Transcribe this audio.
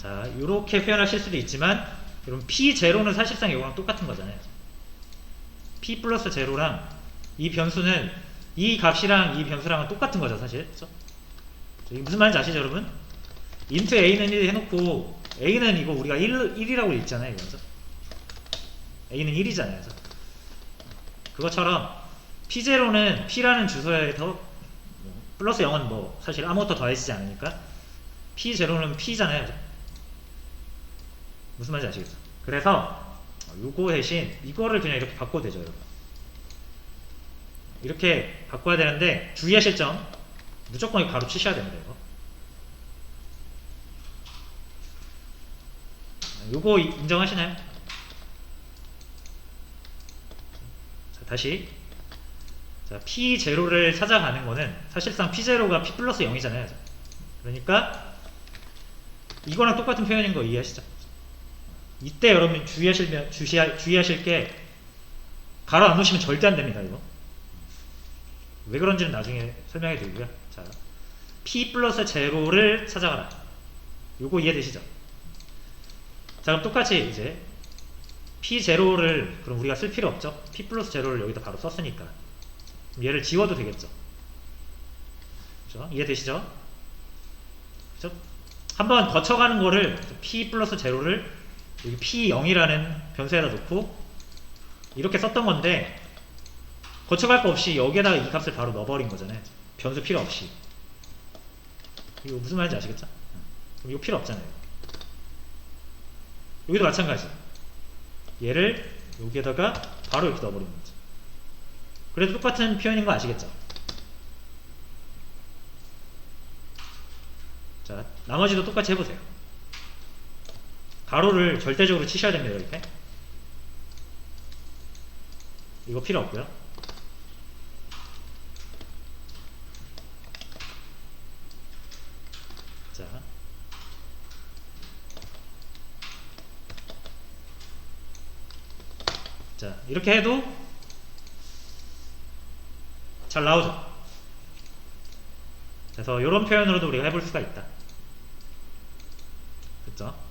자, 이렇게 표현하실 수도 있지만 여러분 P0는 사실상 이거랑 똑같은 거잖아요. P 플러스 제로랑 이 변수는 이 값이랑 이 변수랑은 똑같은 거죠, 사실. 그죠? 이게 무슨 말인지 아시죠, 여러분? int a는 1 해놓고 a는 이거 우리가 1, 1이라고 읽잖아요, 이거죠? a는 1이잖아요. 그죠? 그것처럼 p0는 p라는 주소에서 뭐 플러스 0은 뭐 사실 아무것도 더해지지 않으니까 p0는 p잖아요. 그죠? 무슨 말인지 아시겠죠? 그래서 요거 대신 이거를 그냥 이렇게 바꿔도 되죠, 여러분. 이렇게 바꿔야 되는데 주의하실 점 무조건 바로 치셔야 됩니다, 이거. 요거 이- 인정하시나요? 자, 다시 자, P0를 찾아가는 거는 사실상 P0가 P 플러스 0이잖아요. 그러니까 이거랑 똑같은 표현인 거 이해하시죠? 이때 여러분 주의하실, 주시하, 주의하실 게 가로 안 놓으시면 절대 안 됩니다, 이거. 왜 그런지는 나중에 설명해 드리고요. 자, P 플러스 제로를 찾아가라. 요거 이해되시죠? 자, 그럼 똑같이 이제 P 제로를 그럼 우리가 쓸 필요 없죠? P 플러스 제로를 여기다 바로 썼으니까. 얘를 지워도 되겠죠? 그죠? 이해되시죠? 그죠? 한번 거쳐가는 거를 P 플러스 제로를 여기 P0이라는 변수에다 놓고 이렇게 썼던 건데 거쳐갈 거 없이 여기에다가 이 값을 바로 넣어버린 거잖아요. 변수 필요 없이. 이거 무슨 말인지 아시겠죠? 그럼 이거 필요 없잖아요. 여기도 마찬가지. 얘를 여기에다가 바로 이렇게 넣어버리는 거죠. 그래도 똑같은 표현인 거 아시겠죠? 자, 나머지도 똑같이 해보세요. 가로를 절대적으로 치셔야 됩니다, 이렇게. 이거 필요 없고요. 자. 자, 이렇게 해도 잘 나오죠. 그래서 이런 표현으로도 우리가 해볼 수가 있다. 그죠?